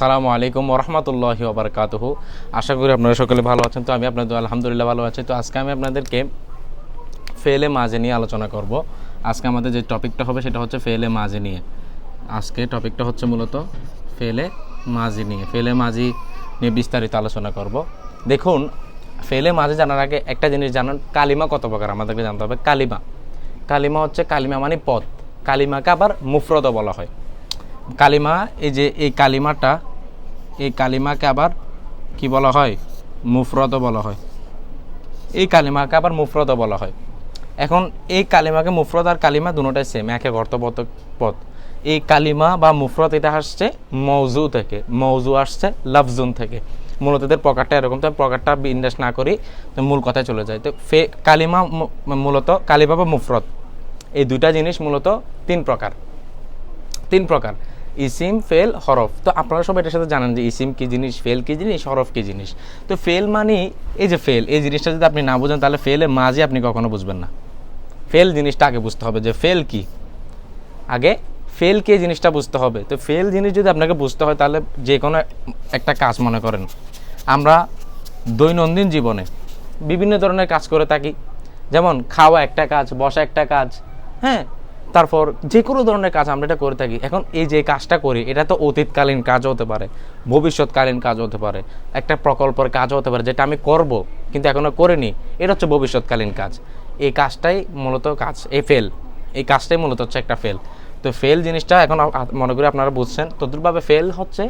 আসসালামু আলাইকুম রহমতুল্লাহি ওবরকাতুহু। আশা করি আপনারা সকলে ভালো আছেন। তো আমি আপনাদের আলহামদুলিল্লাহ ভালো আছি। তো আজকে আমি আপনাদেরকে ফেলে মাঝে নিয়ে আলোচনা করব। আজকে আমাদের যে টপিকটা হবে সেটা হচ্ছে ফেলে মাঝে নিয়ে। আজকে টপিকটা হচ্ছে মূলত ফেলে মাঝি নিয়ে। ফেলে মাঝি নিয়ে বিস্তারিত আলোচনা করব। দেখুন, ফেলে মাঝে জানার আগে একটা জিনিস জানান, কালিমা কত প্রকার? আমাদেরকে জানতে হবে কালিমা। কালিমা হচ্ছে কালিমা মানে পথ। কালিমাকে আবার মুফরদও বলা হয়। কালিমা, এই যে এই কালিমাটা এই কালিমাকে আবার কি বলা হয়? মুফরদও বলা হয়। এই কালিমাকে আবার মুফরদও বলা হয়। এখন এই কালিমাকে মুফরদ আর কালিমা দুটোটাই সেম এক অর্থবোধক পদ এই কালিমা বা মুফরত এটা আসছে মৌজু থেকে মৌজু আসছে লফজুন থেকে। মূলত এদের প্রকারটা এরকম, তো প্রকারটা বিন্যাস না করি মূল কথায় চলে যায়। তো ফে, কালিমা মূলত কালিমা বা মুফরদ, এই দুইটা জিনিস মূলত তিন প্রকার। তিন প্রকার। ইসিম, ফেল, হরফ। তো আপনারা সবাই এটার সাথে জানেন যে ইসিম কি জিনিস, ফেল কি জিনিস, হরফ কি জিনিস। তো ফেল মানে এই যে ফেল, এই জিনিসটা যদি আপনি না বুঝেন, তাহলে ফেলে মাঝে আপনি কখনো বুঝবেন না। ফেল জিনিসটা আগে বুঝতে হবে যে ফেল কি। আগে ফেল কি জিনিসটা বুঝতে হবে। তো ফেল জিনিস যদি আপনাকে বুঝতে হয়, তাহলে যে কোনো একটা কাজ মনে করেন। আমরা দৈনন্দিন জীবনে বিভিন্ন ধরনের কাজ করে থাকি। যেমন খাওয়া একটা কাজ, বসা একটা কাজ হ্যাঁ? তারপর যে কোনো ধরনের কাজ আমরা এটা করে থাকি। এখন এই যে কাজটা করি, এটা তো অতীতকালীন কাজ হতে পারে, ভবিষ্যৎকালীন কাজ হতে পারে, একটা প্রকল্পের কাজ হতে পারে, যেটা আমি করব কিন্তু এখনও করিনি, এটা হচ্ছে ভবিষ্যৎকালীন কাজ। এই কাজটাই মূলত কাজ এ ফেল এই কাজটাই মূলত হচ্ছে একটা ফেল তো ফেল জিনিসটা এখন মনে করি আপনারা বুঝছেন, তদ্রুপভাবে ফেল হচ্ছে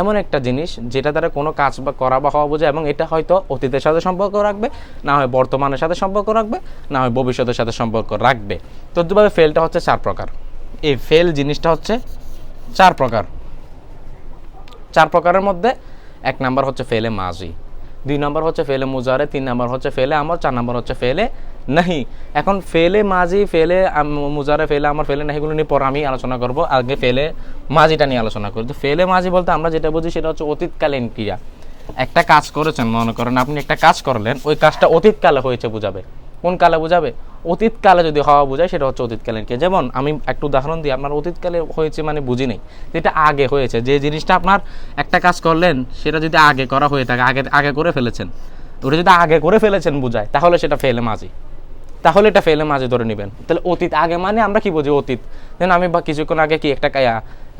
এমন একটা জিনিস যেটা দ্বারা কোনো কাজ বা করা বা হওয়া বোঝায় এবং এটা হয়তো অতীতের সাথে সম্পর্ক রাখবে, না হয় বর্তমানের সাথে সম্পর্ক রাখবে, না হয় ভবিষ্যতের সাথে সম্পর্ক রাখবে। তদ্রুপভাবে ফেলটা হচ্ছে চার প্রকার। এই ফেল জিনিসটা হচ্ছে চার প্রকার। চার প্রকারের মধ্যে এক নাম্বার হচ্ছে ফেলে মাজি, দুই নাম্বার হচ্ছে ফেলে মুজারে, তিন নাম্বার হচ্ছে ফেলে আমার চার নাম্বার হচ্ছে ফেলে নাহি। এখন ফেলে মাঝি ফেলে মুজারে ফেলে আমার ফেলে নাহিগুলো নিয়ে পর আমি আলোচনা করব। আগে ফেলে মাঝিটা নিয়ে আলোচনা করি। তো ফেলে মাঝি বলতে আমরা যেটা বুঝি সেটা হচ্ছে অতীতকালীন ক্রিয়া। একটা কাজ করেছেন, মনে করেন আপনি একটা কাজ করলেন, ওই কাজটা অতীতকালে হয়েছে বুঝাবে। কোন কালে বুঝাবে? অতীতকালে যদি হওয়া বোঝায় সেটা হচ্ছে অতীতকালীন ক্রিয়া। যেমন আমি একটু উদাহরণ দিই, আপনার অতীতকালে হয়েছে মানে বুঝি নেই। যেটা আগে হয়েছে। যে জিনিসটা আপনার একটা কাজ করলেন, সেটা যদি আগে করা হয়ে থাকে, আগে আগে করে ফেলেছেন, ওটা যদি আগে করে ফেলেছেন বুঝায়, তাহলে সেটা ফেলে মাঝি তাহলে এটা ফেলে মাঝে ধরে নেবেন। তাহলে অতীত আগে মানে আমরা কি বুঝি অতীত? দেন আমি বা কিছুক্ষণ আগে কি একটা কায়া,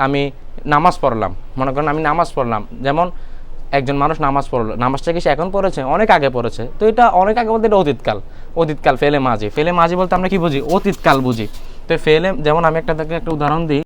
আমি নামাজ পড়লাম। মনে করেন আমি নামাজ পড়লাম। যেমন একজন মানুষ নামাজ পড়ল, নামাজটা কি সে এখন পড়েছে? অনেক আগে পড়েছে। তো এটা অনেক আগে বলতে এটা অতীতকাল। অতীতকাল ফেলে মাঝে। ফেলে মাঝে বলতে আমরা কি বুঝি? অতীতকাল বুঝি। তো ফেলে যেমন আমি একটা একটা উদাহরণ দিই।